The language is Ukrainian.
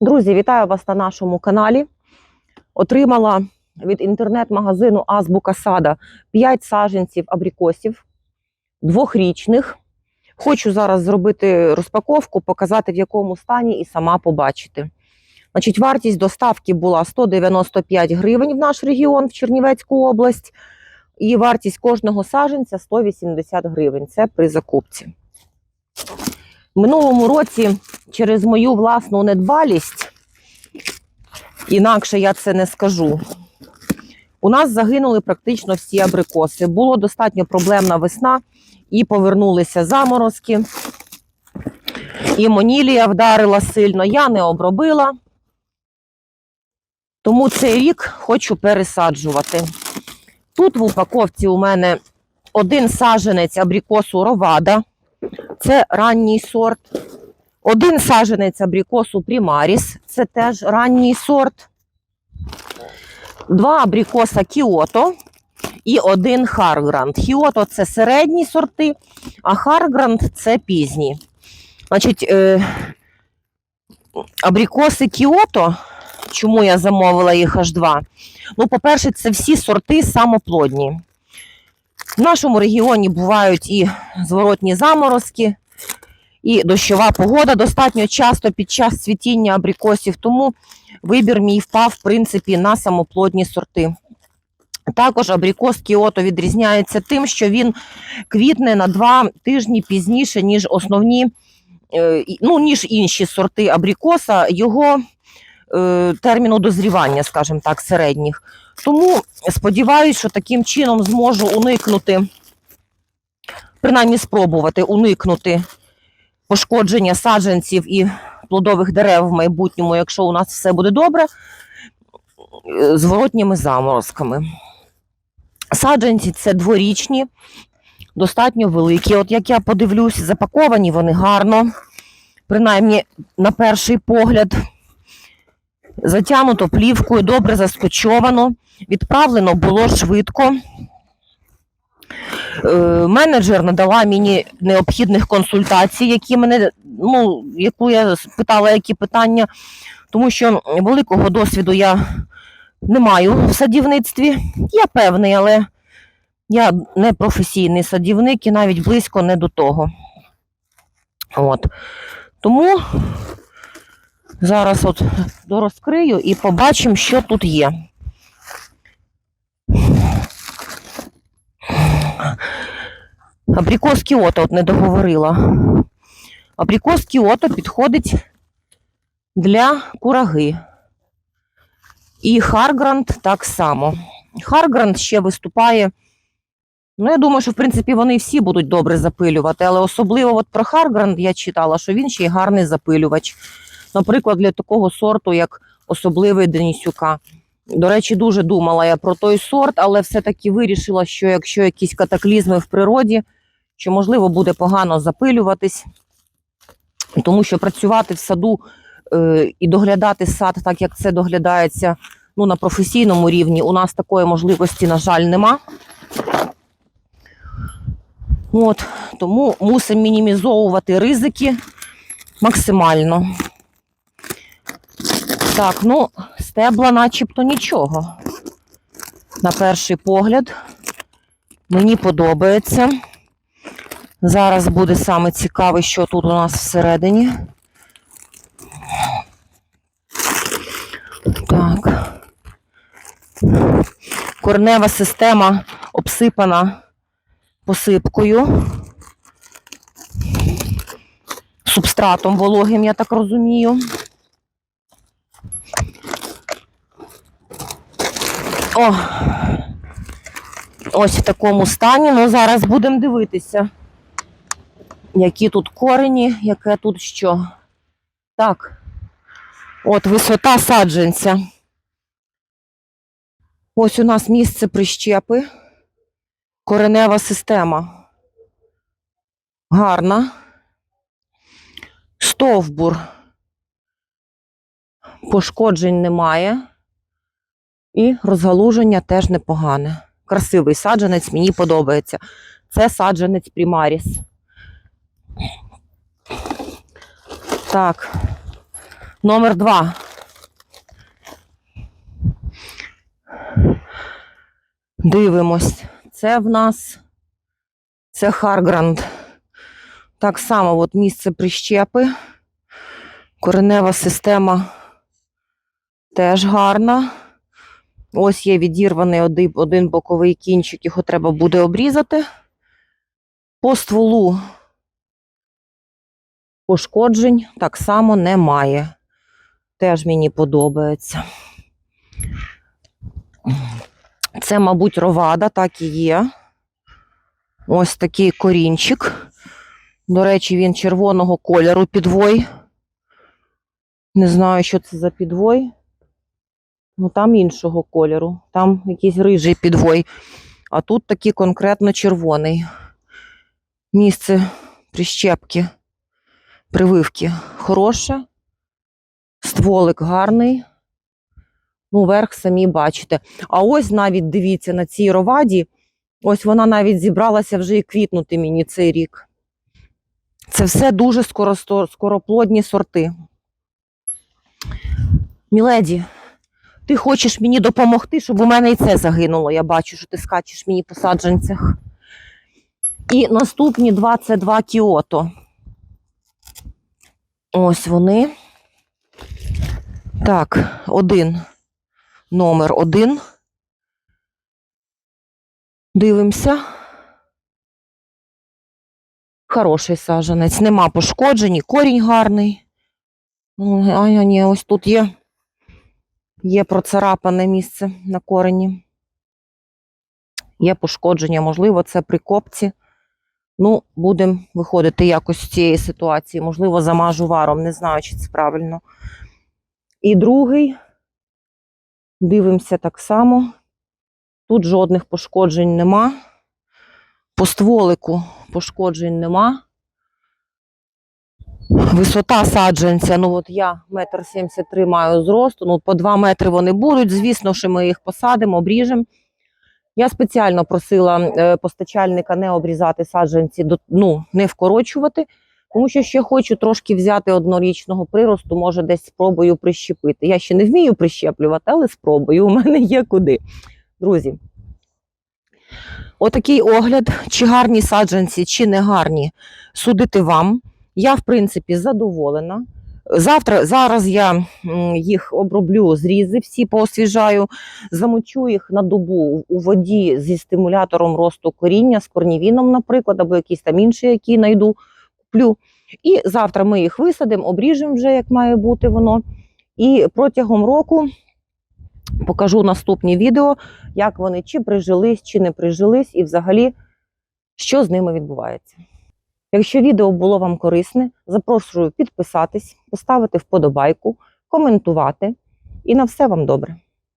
Друзі, вітаю вас на нашому каналі. Отримала від інтернет-магазину Азбука Сада 5 саджанців абрикосів, двохрічних. Хочу зараз зробити розпаковку, показати в якому стані і сама побачити. Значить, вартість доставки була 195 гривень в наш регіон, в Чернівецьку область, і вартість кожного саджанця 180 гривень. Це при закупці. Минулому році через мою власну недбалість, інакше я це не скажу. У нас загинули практично всі абрикоси. Було достатньо проблемна весна, і повернулися заморозки. І монілія вдарила сильно. Я не обробила. Тому цей рік хочу пересаджувати. Тут в упаковці у мене один саженець абрикосу Ровада. Це ранній сорт. Один саженець абрикосу Примаріс, це теж ранній сорт. Два абрикоса Кіото і один Харгранд. Кіото це середні сорти, а Харгранд це пізні. Значить, е, абрикоси Кіото, чому я замовила їх аж два? Ну, по-перше, це всі сорти самоплодні. В нашому регіоні бувають і зворотні заморозки, і дощова погода достатньо часто під час цвітіння абрикосів, тому вибір мій впав, в принципі, на самоплодні сорти. Також абрикос Кіото відрізняється тим, що він квітне на два тижні пізніше, ніж основні, е, ну, ніж інші сорти абрикоса, його терміну дозрівання, скажімо так, середніх. Тому сподіваюся, що таким чином зможу уникнути, принаймні спробувати уникнути пошкодження саджанців і плодових дерев в майбутньому, якщо у нас все буде добре, е, зворотніми заморозками. Саджанці це дворічні, достатньо великі. От як я подивлюсь, запаковані вони гарно, принаймні на перший погляд. Затягнуто плівкою, добре заскочовано, відправлено було швидко. Е, менеджер надала мені необхідних консультацій, які мене, ну, яку я спитала, які питання, тому що великого досвіду я не маю в садівництві. Я певний, але я не професійний садівник і навіть близько не до того. От. Тому зараз от розкрию і побачимо, що тут є. Абрикос Кіото от не договорила. Абрикос Кіото підходить для кураги. І Харгранд так само. Харгранд ще виступає. Ну, я думаю, що в принципі вони всі будуть добре запилювати, але особливо от про Харгранд я читала, що він ще й гарний запилювач. Наприклад, для такого сорту, як особливий Денисюка. До речі, дуже думала я про той сорт, але все-таки вирішила, що якщо якісь катаклізми в природі, що можливо буде погано запилюватись, тому що працювати в саду е, і доглядати сад, так як це доглядається ну, на професійному рівні, у нас такої можливості, на жаль, нема. От, тому мусимо мінімізовувати ризики максимально. Так, ну, стебла начебто нічого. На перший погляд. Мені подобається. Зараз буде саме цікаве, що тут у нас всередині. Так. Корнева система обсипана посипкою. Субстратом вологим, я так розумію. О, ось в такому стані. Ну, зараз будемо дивитися, які тут корені, яке тут що. Так, от висота саджанця. Ось у нас місце прищепи. Коренева система. Гарна. Стовбур. Пошкоджень немає. І розгалуження теж непогане. Красивий саджанець, мені подобається. Це саджанець Примаріс. Так. Номер два. Дивимось. Це в нас це Харгранд. Так само, от місце прищепи. Коренева система теж гарна. Ось є відірваний один, один боковий кінчик, його треба буде обрізати. По стволу пошкоджень так само немає. Теж мені подобається. Це, мабуть, ровада, так і є. Ось такий корінчик. До речі, він червоного кольору підвой. Не знаю, що це за підвой. Ну, там іншого кольору. Там якийсь рижий підвой. А тут такий конкретно червоний. Місце прищепки, прививки хороше. Стволик гарний. Ну, верх самі бачите. А ось навіть дивіться на цій роваді. Ось вона навіть зібралася вже і квітнути мені цей рік. Це все дуже скоро, скороплодні сорти. Міледі, ти хочеш мені допомогти, щоб у мене і це загинуло. Я бачу, що ти скачеш мені по саджанцях. І наступні два це два Кіото. Ось вони. Так, один. Номер один. Дивимося. Хороший саджанець. Нема пошкоджень, корінь гарний. Ну, А, ні, ось тут є. Є процарапане місце на корені. Є пошкодження, можливо, це при копці. Ну, будемо виходити якось з цієї ситуації. Можливо, замажу варом, не знаю, чи це правильно. І другий. Дивимося так само. Тут жодних пошкоджень нема. По стволику пошкоджень нема. Висота саджанця, ну от я метр сімдесят три маю зросту, ну по 2 метри вони будуть. Звісно, що ми їх посадимо, обріжемо. Я спеціально просила е, постачальника не обрізати саджанці, ну, не вкорочувати, тому що ще хочу трошки взяти однорічного приросту, може десь спробую прищепити. Я ще не вмію прищеплювати, але спробую. У мене є куди. Друзі, отакий огляд, чи гарні саджанці, чи не гарні, судити вам. Я, в принципі, задоволена. Завтра, зараз я їх оброблю, зрізи всі поосвіжаю, замочу їх на добу у воді зі стимулятором росту коріння, з корнівіном, наприклад, або якийсь там інший, який знайду, куплю. І завтра ми їх висадимо, обріжемо вже, як має бути воно. І протягом року покажу наступні відео, як вони чи прижились, чи не прижились, і взагалі, що з ними відбувається. Якщо відео було вам корисне, запрошую підписатись, поставити вподобайку, коментувати. І на все вам добре.